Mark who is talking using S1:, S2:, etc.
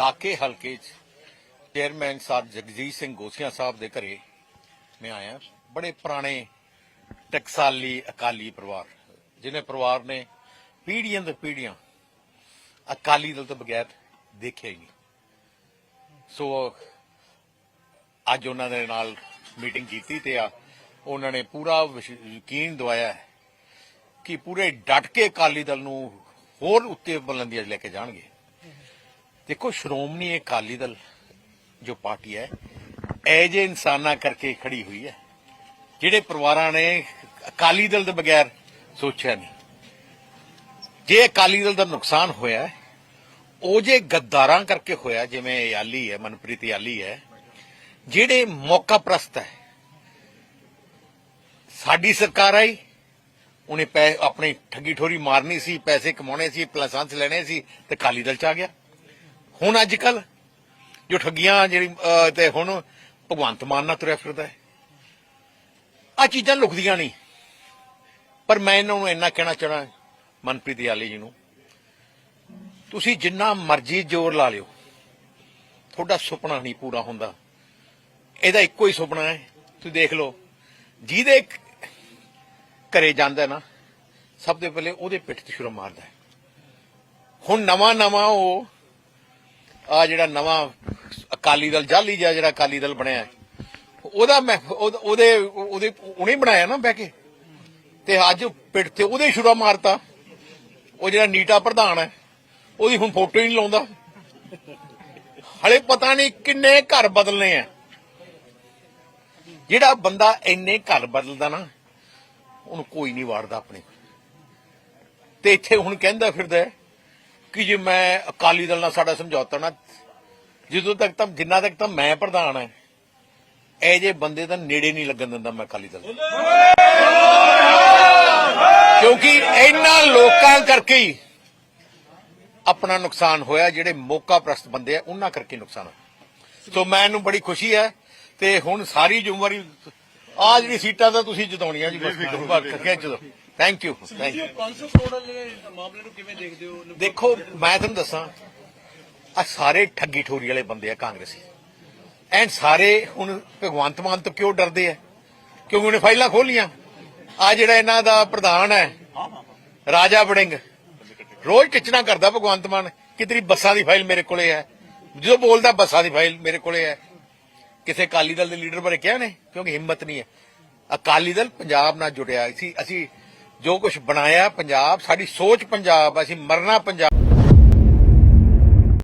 S1: ਦਾਕੇ ਹਲਕੇ ਚ ਚੇਅਰਮੈਨ ਸਾਹਿਬ ਜਗਜੀਤ ਸਿੰਘ ਗੋਸੀਆਂ ਸਾਹਿਬ ਦੇ ਘਰੇ ਮੈਂ ਆਇਆ। ਬੜੇ ਪੁਰਾਣੇ ਟਕਸਾਲੀ ਅਕਾਲੀ ਪਰਿਵਾਰ ਜਿਨੇ ਪਰਿਵਾਰ ਨੇ ਪੀੜ੍ਹੀਆਂ ਦੇ ਪੀੜ੍ਹੀਆਂ ਅਕਾਲੀ ਦਲ ਤੋਂ ਬਗੈਰ ਦੇਖਿਆ ਹੀ ਨਹੀਂ। ਸੋ ਅੱਜ ਉਹਨਾਂ ਦੇ ਨਾਲ ਮੀਟਿੰਗ ਕੀਤੀ ਤੇ ਆ, ਉਹਨਾਂ ਨੇ ਪੂਰਾ ਯਕੀਨ ਦਵਾਇਆ ਕਿ ਪੂਰੇ ਡਟ ਕੇ ਅਕਾਲੀ ਦਲ ਨੂੰ ਹੋਰ ਉੱਤੇ ਬੁਲੰਦੀਆਂ 'ਚ ਲੈ ਕੇ ਜਾਣਗੇ। ਦੇਖੋ, ਸ਼੍ਰੋਮਣੀ ਅਕਾਲੀ ਦਲ ਜੋ ਪਾਰਟੀ ਹੈ, ਇਹ ਜੇ ਇਨਸਾਨਾਂ ਕਰਕੇ ਖੜੀ ਹੋਈ ਹੈ, ਜਿਹੜੇ ਪਰਿਵਾਰਾਂ ਨੇ ਅਕਾਲੀ ਦਲ ਦੇ ਬਗੈਰ ਸੋਚਿਆ ਨਹੀਂ। ਜੇ ਅਕਾਲੀ ਦਲ ਦਾ ਨੁਕਸਾਨ ਹੋਇਆ, ਉਹ ਜੇ ਗੱਦਾਰਾਂ ਕਰਕੇ ਹੋਇਆ, ਜਿਵੇਂ ਯਾਲੀ ਹੈ, ਮਨਪ੍ਰੀਤ ਯਾਲੀ ਹੈ, ਜਿਹੜੇ ਮੌਕਾ ਪ੍ਰਸਤ ਹੈ, ਸਾਡੀ ਸਰਕਾਰ ਆਈ, ਉਹਨੇ ਪੈ, ਆਪਣੀ ਠੱਗੀ ਠੋਰੀ ਮਾਰਨੀ ਸੀ, ਪੈਸੇ ਕਮਾਉਣੇ ਸੀ ਲਾਇਸੈਂਸ ਲੈਣੇ ਸੀ, ਤੇ ਅਕਾਲੀ ਦਲ ਚ ਆ ਗਿਆ। ਹੁਣ ਅੱਜ ਕੱਲ ਜੋ ਠੱਗੀਆਂ ਜਿਹੜੀ ਤੇ ਹੁਣ ਭਗਵੰਤ ਮਾਨ ਨਾਲ ਤੁਰਿਆ ਫਿਰਦਾ ਹੈ ਆ ਚੀਜ਼ਾਂ ਲੁਕਦੀਆਂ ਨਹੀਂ। ਪਰ ਮੈਂ ਇਹਨਾਂ ਨੂੰ ਇੰਨਾ ਕਹਿਣਾ ਚਾਹਣਾ ਮਨਪ੍ਰੀਤ ਯਾਲੀ ਜੀ ਨੂੰ, ਤੁਸੀਂ ਜਿੰਨਾ ਮਰਜ਼ੀ ਜ਼ੋਰ ਲਾ ਲਿਓ। ਤੁਹਾਡਾ ਸੁਪਨਾ ਨਹੀਂ ਪੂਰਾ ਹੁੰਦਾ। ਇਹਦਾ ਇੱਕੋ ਹੀ ਸੁਪਨਾ ਹੈ, ਤੁਸੀਂ ਦੇਖ ਲਓ, ਜਿਹਦੇ ਘਰੇ ਜਾਂਦਾ ਨਾ, ਸਭ ਤੋਂ ਪਹਿਲੇ ਉਹਦੇ ਪਿੱਠ ਤੇ ਸ਼ੁਰੂ ਮਾਰਦਾ ਹੈ। ਹੁਣ ਨਵਾਂ ਨਵਾਂ ਉਹ ਆ ਜਿਹੜਾ ਨਵਾਂ ਅਕਾਲੀ ਦਲ, ਜਾਲੀ ਜਿਹਾ ਜਿਹੜਾ ਅਕਾਲੀ ਦਲ ਬਣਿਆ। ਉਹਦਾ ਮੈਂ ਉਹਦੇ ਉਹਦੇ ਉਹਨੇ ਬਣਾਇਆ ਨਾ ਬਹਿ ਕੇ। ਤੇ ਅੱਜ ਪਿੱਠ ਤੇ ਉਹਦੇ ਛੁਰਾ ਮਾਰਤਾ। ਉਹ ਜਿਹੜਾ ਨੀਟਾ ਪ੍ਰਧਾਨ ਹੈ, ਉਹਦੀ ਹੁਣ ਫੋਟੋ ਹੀ ਨਹੀਂ ਲਾਉਂਦਾ। ਹਲੇ ਪਤਾ ਨਹੀਂ ਕਿੰਨੇ ਘਰ ਬਦਲਨੇ ਆ। ਜਿਹੜਾ ਬੰਦਾ ਇੰਨੇ ਘਰ ਬਦਲਦਾ ਨਾ, ਉਹਨੂੰ ਕੋਈ ਨਹੀਂ ਵਾਰਦਾ ਆਪਣੇ ਤੇ ਇੱਥੇ ਹੁਣ ਕਹਿੰਦਾ ਫਿਰਦਾ ਕਿ ਜੇ ਮੈਂ ਅਕਾਲੀ ਦਲ ਨਾਲ ਸਾਡਾ ਸਮਝੌਤਾ ਨਾ ਜਦੋਂ ਤੱਕ ਤਾਂ ਜਿੰਨਾ ਤੱਕ ਤਾਂ ਮੈਂ ਪ੍ਰਧਾਨ ਹੈ ਇਹ ਜੇ ਬੰਦੇ ਤਾਂ ਨੇੜੇ ਨਹੀਂ ਲੱਗਣ ਦਿੰਦਾ ਮੈਂ ਅਕਾਲੀ ਦਲ ਕਿਉਂਕਿ ਇਹਨਾਂ ਲੋਕਾਂ ਕਰਕੇ ਹੀ ਆਪਣਾ ਨੁਕਸਾਨ ਹੋਇਆ ਜਿਹੜੇ ਮੌਕਾ ਪ੍ਰਸਤ ਬੰਦੇ ਆ ਉਹਨਾਂ ਕਰਕੇ ਨੁਕਸਾਨ ਹੋਇਆ ਸੋ ਮੈਨੂੰ ਬੜੀ ਖੁਸ਼ੀ ਹੈ ਤੇ ਹੁਣ ਸਾਰੀ ਜ਼ਿੰਮੇਵਾਰੀ ਆ ਜਿਹੜੀ ਸੀਟਾਂ ਤਾਂ ਤੁਸੀਂ ਜਿਤਾਉਣੀਆਂ ਜੀ ਬਸ ਖਿੱਚ ਦਿਓ thank you thank you
S2: 500 crore ਵਾਲੇ ਮਾਮਲੇ ਨੂੰ ਕਿਵੇਂ ਦੇਖਦੇ ਹੋ?
S1: ਦੇਖੋ ਮੈਂ ਤੁਹਾਨੂੰ ਦੱਸਾਂ ਆ ਸਾਰੇ ਠੱਗੀ ਠੋਰੀ ਵਾਲੇ ਬੰਦੇ ਆ ਕਾਂਗਰਸੀ। ਐਂਡ ਸਾਰੇ ਹੁਣ ਭਗਵੰਤ ਮਾਨ ਤੋਂ ਕਿਉਂ ਡਰਦੇ ਆ? ਕਿਉਂਕਿ ਉਹਨੇ ਫਾਈਲਾਂ ਖੋਲੀਆਂ। ਆ ਜਿਹੜਾ ਇਹਨਾਂ ਦਾ ਪ੍ਰਧਾਨ ਹੈ ਰਾਜਾ ਵੜਿੰਗ ਰੋਜ਼ ਟਿਚਣਾ ਕਰਦਾ ਭਗਵੰਤ ਮਾਨ ਕਿ ਤੇਰੀ ਬੱਸਾਂ ਦੀ ਫਾਈਲ ਮੇਰੇ ਕੋਲੇ ਹੈ। ਜਦੋਂ ਬੋਲਦਾ ਬੱਸਾਂ ਦੀ ਫਾਈਲ ਮੇਰੇ ਕੋਲੇ ਹੈ। ਕਿਸੇ ਅਕਾਲੀ ਦਲ ਦੇ ਲੀਡਰ ਬਾਰੇ ਕਿਹਾ ਨੇ? ਕਿਉਂਕਿ ਹਿੰਮਤ ਨਹੀਂ ਹੈ। ਅਕਾਲੀ ਦਲ ਪੰਜਾਬ ਨਾਲ ਜੁੜਿਆ ਸੀ। ਅਸੀਂ ਜੋ ਕੁਝ ਬਣਾਇਆ ਪੰਜਾਬ ਸਾਡੀ ਸੋਚ ਪੰਜਾਬ ਅਸੀਂ ਮਰਨਾ ਪੰਜਾਬ।